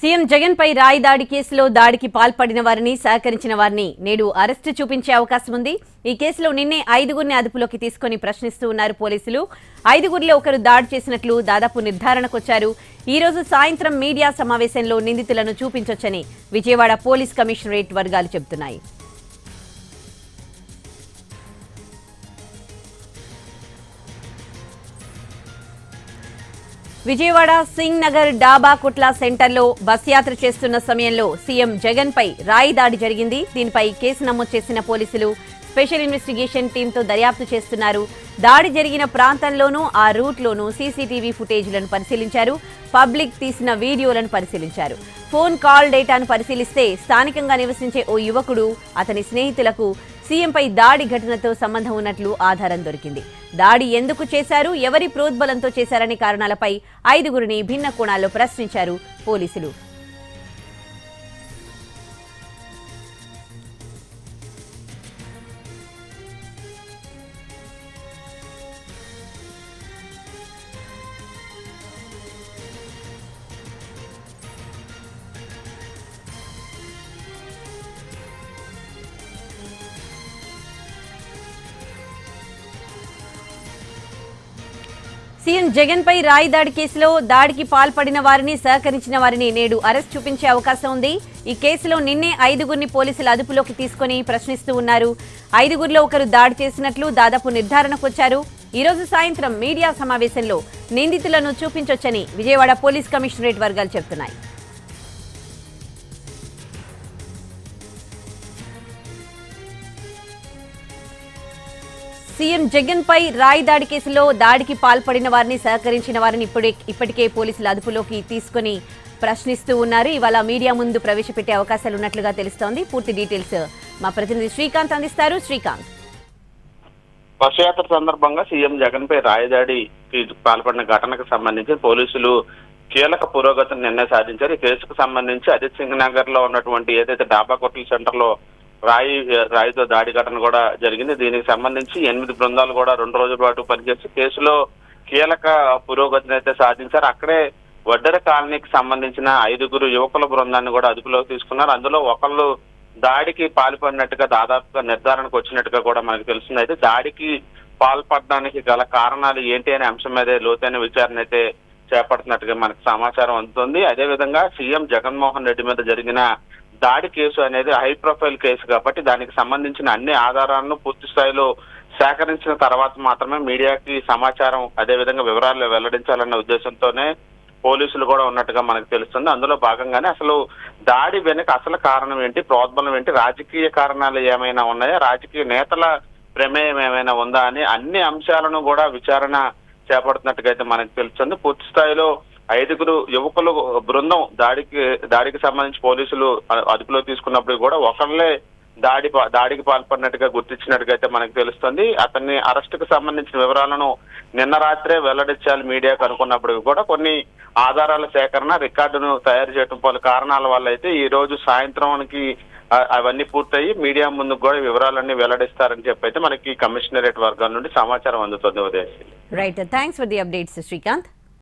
CM Jagan పై రాయి దాడి కేసులో దాడికి పాల్పడిన వారిని సహకరించిన వారిని నేడు అరెస్టు చూపించే అవకాశం ఉంది. ఈ కేసులో నిన్నే ఐదుగురిని అదుపులోకి తీసుకొని ప్రశ్నిస్తూ ఉన్నారు పోలీసులు. ఐదుగురిలో ఒకరు దాడి చేసినట్లు దాదాపు నిర్ధారణకొచ్చారు. ఈ రోజు సాయంత్రం మీడియా సమావేశంలో నిందితులను చూపించొచ్చని విజయవాడ పోలీస్ కమిషనరేట్ వర్గాలు చెబుతున్నాయి. విజయవాడ సింగ్ నగర్ డాబా కుట్లా సెంటర్లో బస్ యాత్ర చేస్తున్న సమయంలో సీఎం జగన్ పై రాయి దాడి జరిగింది. దీనిపై కేసు నమోదు చేసిన పోలీసులు స్పెషల్ ఇన్వెస్టిగేషన్ టీంతో దర్యాప్తు చేస్తున్నారు. దాడి జరిగిన ప్రాంతంలోనూ ఆ రూట్లోనూ సీసీటీవీ ఫుటేజ్లను పరిశీలించారు. పబ్లిక్ తీసిన వీడియోలను పరిశీలించారు. ఫోన్ కాల్ డేటాను పరిశీలిస్తే స్థానికంగా నివసించే ఓ యువకుడు అతని స్నేహితులకు సీఎంపై దాడి ఘటనతో సంబంధం ఉన్నట్లు ఆధారం దొరికింది. దాడి ఎందుకు చేశారు? ఎవరి ప్రోద్బలంతో చేశారనే కారణాలపై ఐదుగురిని భిన్న కోణాల్లో ప్రశ్నించారు పోలీసులు. సీఎం జగన్ పై రాయి దాడి కేసులో దాడికి పాల్పడిన వారిని సహకరించిన వారిని నేడు అరెస్ట్ చూపించే అవకాశం ఉంది. ఈ కేసులో నిన్నే ఐదుగురిని పోలీసులు అదుపులోకి తీసుకొని ప్రశ్నిస్తూ ఉన్నారు. ఐదుగురిలో ఒకరు దాడి చేసినట్లు దాదాపు నిర్ధారణకు వచ్చారు. ఈ రోజు సాయంత్రం మీడియా సమావేశంలో నిందితులను చూపించొచ్చని విజయవాడ పోలీస్ కమిషనరేట్ వర్గాలు చెబుతున్నాయి. సీఎం జగన్ పై రాయి దాడి కేసులో దాడికి పాల్పడిన వారిని సహకరించిన వారిని ఇప్పుడే ఇప్పటికే పోలీసులు అదుపులోకి తీసుకుని ప్రశ్నిస్తూ ఉన్నారు. ఇవాళ మీడియా ముందు ప్రవేశపెట్టే అవకాశాలు ఉన్నట్లుగా తెలుస్తోంది. పూర్తి డీటెయిల్స్ మా ప్రతినిధి శ్రీకాంత్ అందిస్తారు. శ్రీకాంత్. బస్సు సందర్భంగా సీఎం జగన్ పై రాయదాడికి పాల్పడిన ఘటనకు సంబంధించి పోలీసులు కీలక పురోగతిని నిన్న సాధించారు. ఈ కేసుకు సంబంధించి అజిత్ సింగ్ నగర్లో ఉన్నటువంటి ఏదైతే డాబా కొట్ల సెంటర్లో రాయి రాయితో దాడి ఘటన కూడా జరిగింది. దీనికి సంబంధించి ఎనిమిది బృందాలు కూడా రెండు రోజుల పాటు పనిచేసి కేసులో కీలక పురోగతిని అయితే సాధించారు. అక్కడే వడ్డెర కాలనీకి సంబంధించిన ఐదుగురు యువకుల బృందాన్ని కూడా అదుపులోకి తీసుకున్నారు. అందులో ఒకళ్ళు దాడికి పాల్పడినట్టుగా దాదాపుగా నిర్ధారణకు వచ్చినట్టుగా కూడా మనకు తెలుస్తుంది. అయితే దాడికి పాల్పడడానికి గల కారణాలు ఏంటి అనే అంశం మీద లోతైన విచారణ అయితే చేపడుతున్నట్టుగా మనకు సమాచారం అందుతుంది. అదేవిధంగా సీఎం జగన్మోహన్ రెడ్డి మీద జరిగిన దాడి కేసు అనేది హై ప్రొఫైల్ కేసు కాబట్టి దానికి సంబంధించిన అన్ని ఆధారాలను పూర్తి స్థాయిలో సేకరించిన తర్వాత మాత్రమే మీడియాకి సమాచారం అదేవిధంగా వివరాలు వెల్లడించాలన్న ఉద్దేశంతోనే పోలీసులు కూడా ఉన్నట్టుగా మనకు తెలుస్తుంది. అందులో భాగంగానే అసలు దాడి వెనుక అసలు కారణం ఏంటి ప్రోద్బలం ఏంటి రాజకీయ కారణాలు ఏమైనా ఉన్నాయా రాజకీయ నేతల ప్రమేయం ఏమైనా ఉందా అని అన్ని అంశాలను కూడా విచారణ చేపడుతున్నట్టుగా అయితే మనకు తెలుస్తుంది. పూర్తి స్థాయిలో ఐదుగురు యువకులు బృందం దాడికి దాడికి సంబంధించి పోలీసులు అదుపులో తీసుకున్నప్పుడు కూడా ఒకళ్ళే దాడి దాడికి పాల్పడినట్టుగా గుర్తించినట్టుగా అయితే మనకు తెలుస్తుంది. అతన్ని అరెస్ట్కు సంబంధించిన వివరాలను నిన్న రాత్రే వెల్లడించాలి మీడియాకు అనుకున్నప్పుడు కూడా కొన్ని ఆధారాల సేకరణ రికార్డును తయారు చేయడం పలు కారణాల వల్ల అయితే ఈ రోజు సాయంత్రానికి అవన్నీ పూర్తయి మీడియా ముందు కూడా వివరాలన్నీ వెల్లడిస్తారని చెప్పి అయితే మనకి కమిషనరేట్ వర్గాల నుండి సమాచారం అందుతుంది Udayasri. Right thanks for the updates Srikanth